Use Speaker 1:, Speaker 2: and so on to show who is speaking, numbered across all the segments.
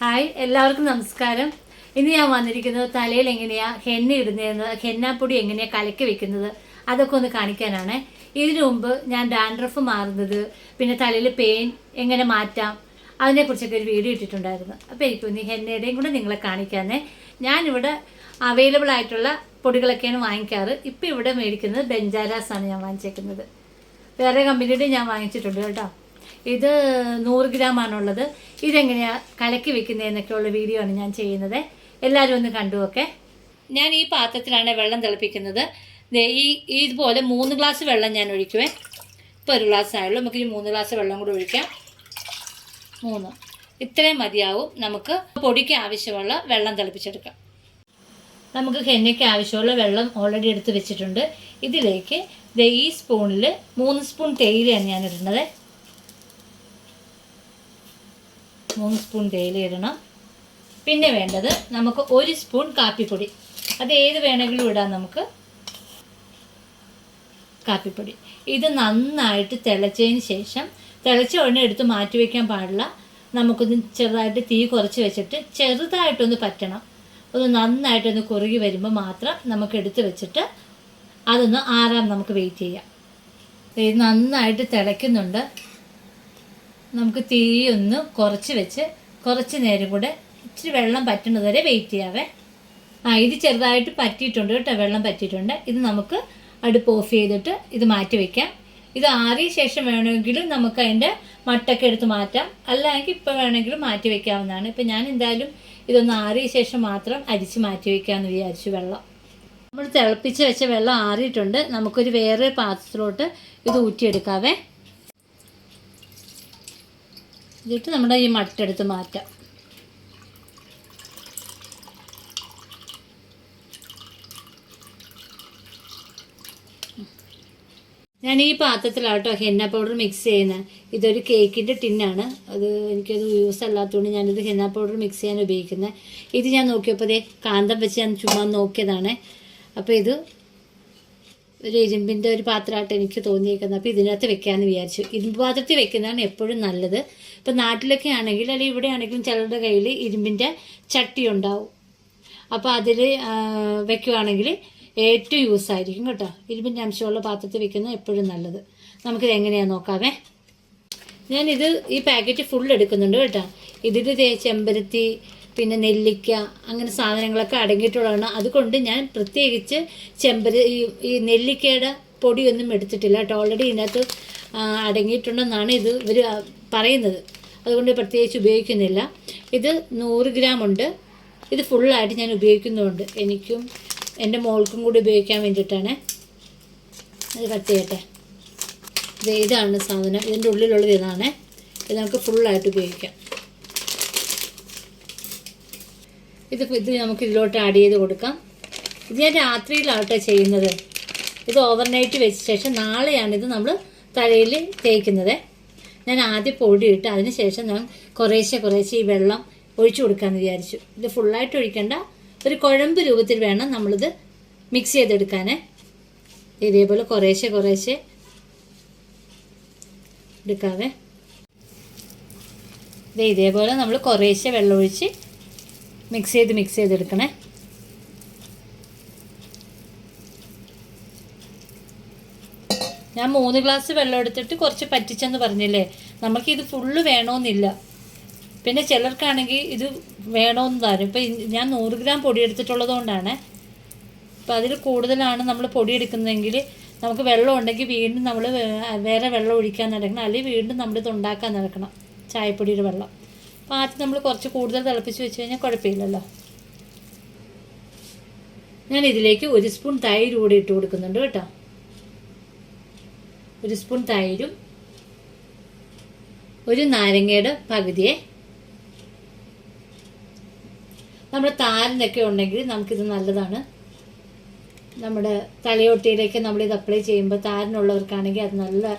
Speaker 1: Hi എല്ലാവർക്കും നമസ്കാരം. ഇന്ന് ഞാൻ വന്നിരിക്കുന്നത് തലയിൽ എങ്ങനെയാ ഹെന്ന ഇടുന്നതെന്ന് ഹെന്നാപ്പൊടി എങ്ങനെയാ കലക്കി വെക്കുന്നത് അതൊക്കെ ഒന്ന് കാണിക്കാനാണ്. ഇതിനു മുമ്പ് ഞാൻ ഡാൻഡ്രഫ് മാറുന്നത് പിന്നെ തലയിൽ പെയിൻ എങ്ങനെ മാറ്റാം അതിനെക്കുറിച്ചൊക്കെ ഒരു വീഡിയോ ഇട്ടിട്ടുണ്ടായിരുന്നു. അപ്പോൾ എനിക്കൊന്ന് ഹെന്നയുടെയും കൂടെ നിങ്ങളെ ഞാൻ ഞാനിവിടെ അവൈലബിൾ ആയിട്ടുള്ള പൊടികളൊക്കെയാണ് വാങ്ങിക്കാറ്. ഇപ്പൊ ഇവിടെ മേടിക്കുന്നത് ബെഞ്ചാരാസ് ആണ് ഞാൻ വാങ്ങിച്ചേക്കുന്നത്. വേറെ കമ്പനിയുടെ ഞാൻ വാങ്ങിച്ചിട്ടുണ്ട് കേട്ടോ. ഇത് നൂറ് ഗ്രാം ആണുള്ളത് ഇതെങ്ങനെയാണ് കലക്കി വെക്കുന്നതെന്നൊക്കെയുള്ള വീഡിയോ ആണ് ഞാൻ ചെയ്യുന്നത്. എല്ലാവരും ഒന്ന് കണ്ടു ഒക്കെ ഞാൻ ഈ പാത്രത്തിലാണ് വെള്ളം തിളപ്പിക്കുന്നത്. ഈ ഇതുപോലെ മൂന്ന് ഗ്ലാസ് വെള്ളം ഞാൻ ഒഴിക്കുവേ. ഇപ്പോൾ ഒരു ഗ്ലാസ് ആയുള്ളൂ. നമുക്ക് ഈ മൂന്ന് ഗ്ലാസ് വെള്ളം കൂടി ഒഴിക്കാം. മൂന്ന്. ഇത്രയും മതിയാവും. നമുക്ക് പൊടിക്ക് ആവശ്യമുള്ള വെള്ളം തിളപ്പിച്ചെടുക്കാം. നമുക്ക് ഹെന്നയ്ക്ക് ആവശ്യമുള്ള വെള്ളം ഓൾറെഡി എടുത്ത് വെച്ചിട്ടുണ്ട്. ഇതിലേക്ക് ഈ സ്പൂണിൽ മൂന്ന് സ്പൂൺ തേയിലയാണ് ഞാൻ ഇടുന്നത്. മൂന്ന് സ്പൂൺ തേയില ഇടണം. പിന്നെ വേണ്ടത് നമുക്ക് ഒരു സ്പൂൺ കാപ്പിപ്പൊടി. അത് ഏത് വേണമെങ്കിലും ഇടാം നമുക്ക്. കാപ്പിപ്പൊടി. ഇത് നന്നായിട്ട് തിളച്ചതിന് ശേഷം തിളച്ച ഉടനെ എടുത്ത് മാറ്റി വയ്ക്കാൻ പാടില്ല. നമുക്കൊന്ന് ചെറുതായിട്ട് തീ കുറച്ച് വെച്ചിട്ട് ചെറുതായിട്ടൊന്ന് പറ്റണം. ഒന്ന് നന്നായിട്ടൊന്ന് കുറുകി വരുമ്പോൾ മാത്രം നമുക്ക് എടുത്ത് വെച്ചിട്ട് അതൊന്ന് ആറാം നമുക്ക് വെയിറ്റ് ചെയ്യാം. ഇത് നന്നായിട്ട് തിളയ്ക്കുന്നുണ്ട്. നമുക്ക് തീ ഒന്ന് കുറച്ച് വെച്ച് കുറച്ച് നേരം കൂടെ ഇച്ചിരി വെള്ളം പറ്റുന്നത് വരെ വെയിറ്റ് ചെയ്യാവേ. ആ ഇത് ചെറുതായിട്ട് പറ്റിയിട്ടുണ്ട് കേട്ടോ വെള്ളം പറ്റിയിട്ടുണ്ട്. ഇത് നമുക്ക് അടുപ്പ് ഓഫ് ചെയ്തിട്ട് ഇത് മാറ്റി വയ്ക്കാം ഇത് ആറിയ ശേഷം വേണമെങ്കിലും നമുക്ക് അതിന്റെ മട്ടൊക്കെ എടുത്ത് മാറ്റാം. അല്ലെങ്കിൽ ഇപ്പോൾ വേണമെങ്കിലും മാറ്റി വയ്ക്കാവുന്നതാണ് ഇപ്പം ഞാൻ എന്തായാലും ഇതൊന്ന് ആറിയ ശേഷം മാത്രം അരിച്ച് മാറ്റി വയ്ക്കാമെന്ന് വിചാരിച്ചു വെള്ളം. നമ്മൾ തിളപ്പിച്ച് വെച്ച വെള്ളം ആറിയിട്ടുണ്ട്. നമുക്കൊരു വേറെ പാത്രത്തിലോട്ട് ഇത് ഊറ്റിയെടുക്കാവേ. എന്നിട്ട് നമ്മുടെ ഈ മട്ടെടുത്ത് മാറ്റാം. ഞാൻ ഈ പാത്രത്തിലാട്ടോ ഹെന്ന പൗഡർ മിക്സ് ചെയ്യുന്നത് ഇതൊരു കേക്കിന്റെ ടിന്നാണ് അത് എനിക്കത് യൂസ് അല്ലാത്തതുകൊണ്ട് ഞാനിത് ഹെന്ന പൗഡർ മിക്സ് ചെയ്യാൻ ഉപയോഗിക്കുന്നത് ഇത് ഞാൻ നോക്കിയപ്പോൾ ദേ കാന്തം വെച്ച് ഞാൻ ചുമ്മാ നോക്കിയതാണ്. അപ്പോൾ ഇത് ഒരു ഇരുമ്പിന്റെ ഒരു പാത്രമായിട്ട് എനിക്ക് തോന്നിയേക്കുന്നത്. അപ്പോൾ ഇതിനകത്ത് വെക്കാമെന്ന് വിചാരിച്ചു. ഇരുമ്പ് പാത്രത്തിൽ വെക്കുന്നതാണ് എപ്പോഴും നല്ലത്. ഇപ്പം നാട്ടിലൊക്കെ ആണെങ്കിൽ അല്ലെങ്കിൽ ഇവിടെ ആണെങ്കിലും ചിലരുടെ കയ്യിൽ ഇരുമ്പിന്റെ ചട്ടി ഉണ്ടാവും. അപ്പോൾ അതിൽ വെക്കുവാണെങ്കിൽ ഏറ്റവും യൂസ് ആയിരിക്കും കേട്ടോ. ഇരുമ്പിന്റെ അംശമുള്ള പാത്രത്തിൽ വെക്കുന്നത് എപ്പോഴും നല്ലത്. നമുക്കിത് എങ്ങനെയാണെന്ന് നോക്കാമേ? ഞാനിത് ഈ പാക്കറ്റ് ഫുൾ എടുക്കുന്നുണ്ട് കേട്ടോ. ഇതിൽ ചെമ്പരത്തി പിന്നെ നെല്ലിക്ക അങ്ങനെ സാധനങ്ങളൊക്കെ അടങ്ങിയിട്ടുള്ളതാണ്. അതുകൊണ്ട് ഞാൻ പ്രത്യേകിച്ച് ചെമ്പര ഈ നെല്ലിക്കയുടെ പൊടിയൊന്നും എടുത്തിട്ടില്ല കേട്ടോ. ഓൾറെഡി ഇതിനകത്ത് അടങ്ങിയിട്ടുണ്ടെന്നാണ് ഇത് ഇവർ പറയുന്നത്. അതുകൊണ്ട് പ്രത്യേകിച്ച് ഉപയോഗിക്കുന്നില്ല. ഇത് നൂറ് ഗ്രാം ഉണ്ട്. ഇത് ഫുള്ളായിട്ട് ഞാൻ ഉപയോഗിക്കുന്നുണ്ട് എനിക്കും എന്റെ മോൾക്കും കൂടി ഉപയോഗിക്കാൻ വേണ്ടിയിട്ടാണ്. അത് കട്ടിയട്ടെ ഇത് ഇതാണ് സാധനം. ഇതിന്റെ ഉള്ളിലുള്ളത് ഇതാണ്. ഇത് നമുക്ക് ഫുള്ളായിട്ട് ഉപയോഗിക്കാം. ഇത് ഇത് നമുക്ക് ഇതിലോട്ട് ആഡ് ചെയ്ത് കൊടുക്കാം. ഇത് ഞാൻ രാത്രിയിലാട്ടോ ചെയ്യുന്നത്. ഇത് ഓവർനൈറ്റ് വെച്ച ശേഷം നാളെയാണിത് നമ്മൾ തലയിൽ തേക്കുന്നത്. ഞാൻ ആദ്യം പൊടിയിട്ട് അതിന് ശേഷം ഞാൻ കുറേശ്ശെ കുറേശ്ശെ ഈ വെള്ളം ഒഴിച്ചു കൊടുക്കാമെന്ന് വിചാരിച്ചു. ഇത് ഫുള്ളായിട്ട് ഒഴിക്കേണ്ട. ഒരു കുഴമ്പ് രൂപത്തിൽ വേണം നമ്മളിത് മിക്സ് ചെയ്തെടുക്കാൻ ഇതേപോലെ കുറേശ്ശെ കുറേശ്ശെ എടുക്കാവേ. ഇതേപോലെ നമ്മൾ കുറേശ്ശെ വെള്ളം ഒഴിച്ച് മിക്സ് ചെയ്ത് മിക്സ് ചെയ്തെടുക്കണേ. ഞാൻ മൂന്ന് ഗ്ലാസ് വെള്ളം എടുത്തിട്ട് കുറച്ച് പറ്റിച്ചെന്ന് പറഞ്ഞില്ലേ? നമുക്കിത് ഫുള്ള് വേണമെന്നില്ല പിന്നെ ചിലർക്കാണെങ്കിൽ ഇത് വേണമെന്ന് തരും ഇപ്പം ഞാൻ നൂറ് ഗ്രാം പൊടി എടുത്തിട്ടുള്ളത് കൊണ്ടാണ്. അപ്പം അതിൽ കൂടുതലാണ് നമ്മൾ പൊടി എടുക്കുന്നതെങ്കിൽ നമുക്ക് വെള്ളം ഉണ്ടെങ്കിൽ വീണ്ടും നമ്മൾ വേറെ വെള്ളം ഒഴിക്കാൻ നടക്കണം. അല്ലെങ്കിൽ വീണ്ടും നമ്മളിത് ഉണ്ടാക്കാൻ നടക്കണം. ചായപ്പൊടിയുടെ വെള്ളം. അപ്പോൾ ആദ്യം നമ്മൾ കുറച്ച് കൂടുതൽ തിളപ്പിച്ച് വെച്ച് കഴിഞ്ഞാൽ കുഴപ്പമില്ലല്ലോ. ഞാൻ ഇതിലേക്ക് ഒരു സ്പൂൺ തൈര് കൂടി ഇട്ട് കൊടുക്കുന്നുണ്ട് കേട്ടോ. ഒരു സ്പൂൺ തൈരും ഒരു നാരങ്ങയുടെ പകുതിയെ. നമ്മുടെ താരനൊക്കെ ഉണ്ടെങ്കിൽ നമുക്കിത് നല്ലതാണ്. നമ്മുടെ തലയോട്ടിയിലേക്ക് നമ്മളിത് അപ്ലൈ ചെയ്യുമ്പോൾ താരനുള്ളവർക്കാണെങ്കിൽ അത് നല്ല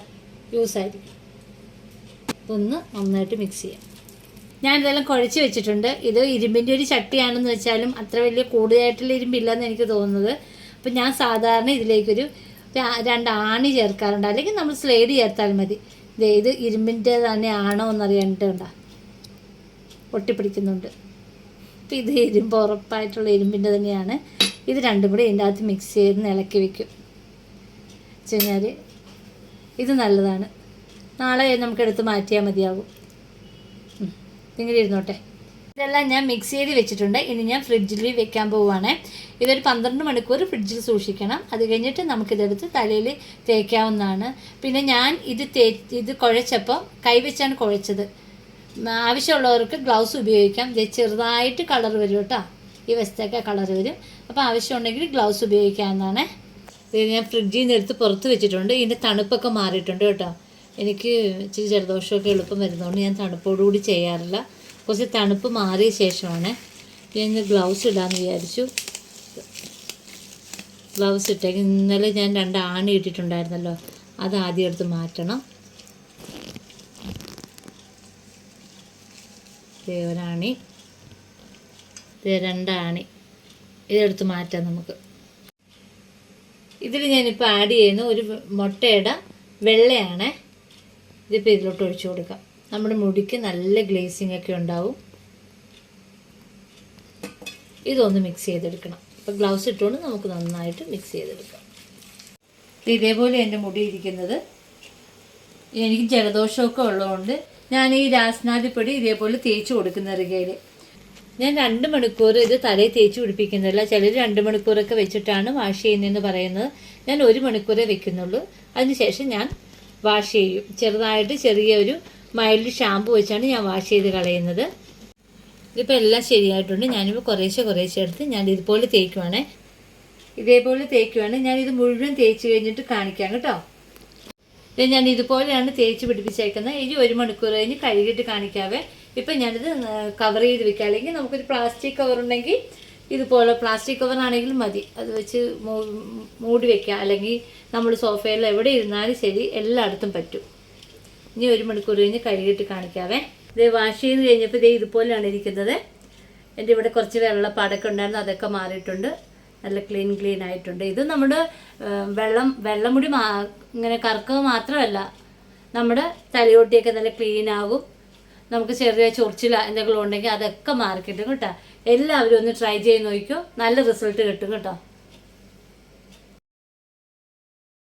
Speaker 1: യൂസ് ആയിരിക്കും. ഇതൊന്ന് നന്നായിട്ട് മിക്സ് ചെയ്യാം. ഞാൻ ഇതെല്ലാം കുഴച്ച് വെച്ചിട്ടുണ്ട്. ഇത് ഇരുമ്പിന്റെ ഒരു ചട്ടിയാണെന്ന് വെച്ചാലും അത്ര വലിയ കൂടുതലായിട്ടുള്ള ഇരുമ്പില്ലെന്ന് എനിക്ക് തോന്നുന്നത്. അപ്പം ഞാൻ സാധാരണ ഇതിലേക്കൊരു രണ്ട് ആണി ചേർക്കാറുണ്ട്. അല്ലെങ്കിൽ നമ്മൾ സ്ലേഡ് ചേർത്താൽ മതി. ഇത് ഇരുമ്പിന്റെ തന്നെ ആണോ എന്നറിയാനിട്ടുണ്ടോ ഒട്ടിപ്പിടിക്കുന്നുണ്ട് അപ്പം ഇത് ഇരുമ്പ് ഉറപ്പായിട്ടുള്ള ഇരുമ്പിന്റെ തന്നെയാണ്. ഇത് രണ്ടും കൂടി ഇതിന്റെ അകത്ത് മിക്സ് ചെയ്ത് ഇളക്കി വെക്കും. വെച്ച് കഴിഞ്ഞാൽ ഇത് നല്ലതാണ്. നാളെ നമുക്ക് എടുത്ത് മാറ്റിയാൽ മതിയാകും. ഇങ്ങനെ ഇരുന്നോട്ടെ. ഇതെല്ലാം ഞാൻ മിക്സ് ചെയ്ത് വെച്ചിട്ടുണ്ട്. ഇനി ഞാൻ ഫ്രിഡ്ജിൽ വെക്കാൻ പോവുകയാണ് ഇതൊരു പന്ത്രണ്ട് മണിക്കൂർ ഫ്രിഡ്ജിൽ സൂക്ഷിക്കണം. അത് കഴിഞ്ഞിട്ട് നമുക്കിതെടുത്ത് തലയിൽ തേക്കാവുന്നതാണ്. പിന്നെ ഞാൻ ഇത് തേ ഇത് കുഴച്ചപ്പോൾ കൈവച്ചാണ് കുഴച്ചത്. ആവശ്യമുള്ളവർക്ക് ഗ്ലൗസ് ഉപയോഗിക്കാം. ചെറുതായിട്ട് കളർ വരും കേട്ടോ. ഈ വശത്തൊക്കെ കളർ വരും. അപ്പോൾ ആവശ്യമുണ്ടെങ്കിൽ ഗ്ലൗസ് ഉപയോഗിക്കാവുന്നതാണ്. ഇത് ഞാൻ ഫ്രിഡ്ജിൽ നിന്ന് എടുത്ത് പുറത്ത് വെച്ചിട്ടുണ്ട്. ഇതിന്റെ തണുപ്പൊക്കെ മാറിയിട്ടുണ്ട് കേട്ടോ. എനിക്ക് ഇച്ചിരി ജലദോഷമൊക്കെ എളുപ്പം വരുന്നതുകൊണ്ട് ഞാൻ തണുപ്പോടുകൂടി ചെയ്യാറില്ല. കുറച്ച് തണുപ്പ് മാറിയ ശേഷമാണ്. ഞാൻ ഗ്ലൗസ് ഇടാമെന്ന് വിചാരിച്ചു. ഗ്ലൗസ് ഇട്ടേക്ക്. ഇന്നലെ ഞാൻ രണ്ട് ആണി ഇട്ടിട്ടുണ്ടായിരുന്നല്ലോ. അത് ആദ്യം എടുത്ത് മാറ്റണം. ഒരാണി. രണ്ടാണി. ഇതെടുത്ത് മാറ്റാം നമുക്ക്. ഇതിൽ ഞാനിപ്പോൾ ആഡ് ചെയ്യുന്ന ഒരു മുട്ടയുടെ വെള്ളയാണ്. ഇതിപ്പോൾ ഇതിലോട്ട് ഒഴിച്ചു കൊടുക്കാം. നമ്മുടെ മുടിക്ക് നല്ല ഗ്ലേസിംഗ് ഒക്കെ ഉണ്ടാവും. ഇതൊന്ന് മിക്സ് ചെയ്തെടുക്കണം. അപ്പോൾ ഗ്ലൗസ് ഇട്ടുകൊണ്ട് നമുക്ക് നന്നായിട്ട് മിക്സ് ചെയ്തെടുക്കാം. ഇത് ഇതേപോലെ എന്റെ മുടി ഇരിക്കുന്നത് എനിക്ക് ജലദോഷമൊക്കെ ഉള്ളതുകൊണ്ട് ഞാൻ ഈ രാസ്നാദിപ്പൊടി ഇതേപോലെ തേച്ച് കൊടുക്കുന്ന റികയിൽ ഞാൻ രണ്ട് മണിക്കൂർ ഇത് തലയിൽ തേച്ച് പിടിപ്പിക്കുന്നില്ല ചിലർ രണ്ട് മണിക്കൂറൊക്കെ വെച്ചിട്ടാണ് വാഷ് ചെയ്യുന്നതെന്ന് പറയുന്നത്. ഞാൻ ഒരു മണിക്കൂറേ വെക്കുന്നുള്ളൂ. അതിനുശേഷം ഞാൻ വാഷ് ചെയ്യും. ചെറുതായിട്ട് ചെറിയ ഒരു മൈൽഡ് ഷാമ്പു വെച്ചാണ് ഞാൻ വാഷ് ചെയ്ത് കളയുന്നത്. ഇതിപ്പോൾ എല്ലാം ശരിയായിട്ടുണ്ട്. ഞാനിപ്പോൾ കുറേശ്ശെ കുറേശ്ശെ എടുത്ത് ഞാൻ ഇതുപോലെ തേക്കുവാണേ. ഇതേപോലെ തേക്കുവാണ്. ഞാൻ ഇത് മുഴുവൻ തേച്ച് കഴിഞ്ഞിട്ട് കാണിക്കാം കേട്ടോ. ഇത് ഞാൻ ഇതുപോലെയാണ് തേച്ച് പിടിപ്പിച്ചേക്കുന്നത്. ഇനി ഒരു മണിക്കൂർ കഴിഞ്ഞ് കഴുകിയിട്ട് കാണിക്കാവേ. ഇപ്പം ഞാനിത് കവർ ചെയ്ത് വെക്കാം. അല്ലെങ്കിൽ നമുക്കൊരു പ്ലാസ്റ്റിക് കവർ ഉണ്ടെങ്കിൽ ഇതുപോലെ പ്ലാസ്റ്റിക് കവർ ആണെങ്കിലും മതി. അത് വെച്ച് മൂടി വെക്കാം. അല്ലെങ്കിൽ നമ്മൾ സോഫയിൽ എവിടെ ഇരുന്നാലും ശരി എല്ലായിടത്തും പറ്റും. ഇനി ഒരു മണിക്കൂർ കഴിഞ്ഞ് കഴുകിയിട്ട് കാണിക്കാവേ. ഇത് വാഷ് ചെയ്ത് കഴിഞ്ഞപ്പോൾ ഇതേ ഇതുപോലെയാണ് ഇരിക്കുന്നത്. എന്റെ ഇവിടെ കുറച്ച് വെള്ളപ്പാടൊക്കെ ഉണ്ടായിരുന്നു. അതൊക്കെ മാറിയിട്ടുണ്ട്. നല്ല ക്ലീൻ ക്ലീൻ ആയിട്ടുണ്ട്. ഇത് നമ്മുടെ വെള്ളം വെള്ളം മുടി മാ ഇങ്ങനെ കറക്കുക മാത്രമല്ല നമ്മുടെ തലയോട്ടിയൊക്കെ നല്ല ക്ലീൻ ആകും. നമുക്ക് ചെറിയ ചൊറിച്ചില എന്തെങ്കിലും ഉണ്ടെങ്കിൽ അതൊക്കെ മാറി കിട്ടും എല്ലാവരും ഒന്ന് ട്രൈ ചെയ്ത് നോക്കിക്കോ. നല്ല റിസൾട്ട് കിട്ടും കേട്ടോ.